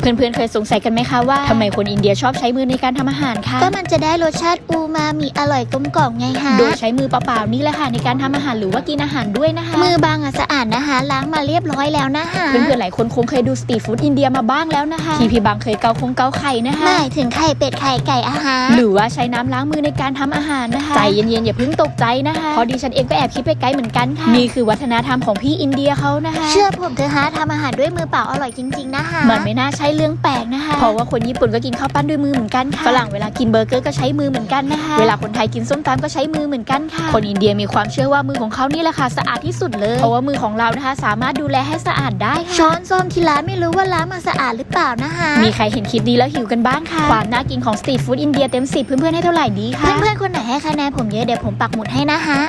เพื่อนๆ เคยสงสัยกันไหมคะว่าทำไมคนอินเดียชอบใช้มือในการทำอาหารคะก็มันจะได้รสชาติอูมามิอร่อยกลมกล่อมไงฮะ โดยใช้มือเปล่าๆนี่แหละค่ะในการทำอาหารหรือว่ากินอาหารด้วยนะคะ มือบางอะสะอาดนะคะล้างมาเรียบร้อยแล้วนะคะเพื่อนๆหลายคนคงเคยดูสตรีทฟู้ดอินเดียมาบ้างแล้วนะคะที่พี่บางเคยเกาคงเกาไข่นะคะหมายถึงไข่เป็ดไข่ไก่อาหารหรือว่าใช้น้ำล้างมือในการทำอาหารนะคะใจเย็นๆอย่าเพิ่งตกใจนะคะเพราะดิฉันเองก็แอบคิดไปไกลเหมือนกันค่ะนี่คือวัฒนธรรมของพี่อินเดียเขานะคะ เชื่อผมเถอะฮะทำอาหารด้วยมือเปล่าอร่อยจริง ๆนะคะมันไม่น่าใช่เรื่องแปลกนะคะ เพราะว่าคนญี่ปุ่นก็กินข้าวปั้นด้วยมือเหมือนกันค่ะ ฝรั่งเวลากินเบอร์เกอร์ก็ใช้มือเหมือนกันนะคะ เวลาคนไทยกินส้มตำก็ใช้มือเหมือนกันค่ะ คนอินเดียมีความเชื่อว่ามือของเขานี่แหละค่ะสะอาดที่สุดเลย เพราะว่ามือของเรานะคะ สามารถดูแลให้สะอาดได้ช้อนส้อมที่ร้านไม่รู้ว่าร้านมาสะอาดหรือเปล่านะคะ มีใครเห็นคลิปนี้แล้วหิวกันบ้างค่ะ ความน่ากินของสตรีทฟู้ดอินเดียเต็มสิบเพื่อนๆให้เท่าไหร่ดีคะเพื่อนๆคนไหนให้คะแนนผมเยอะเดี๋ยวผมปักหมุดให้นะคะ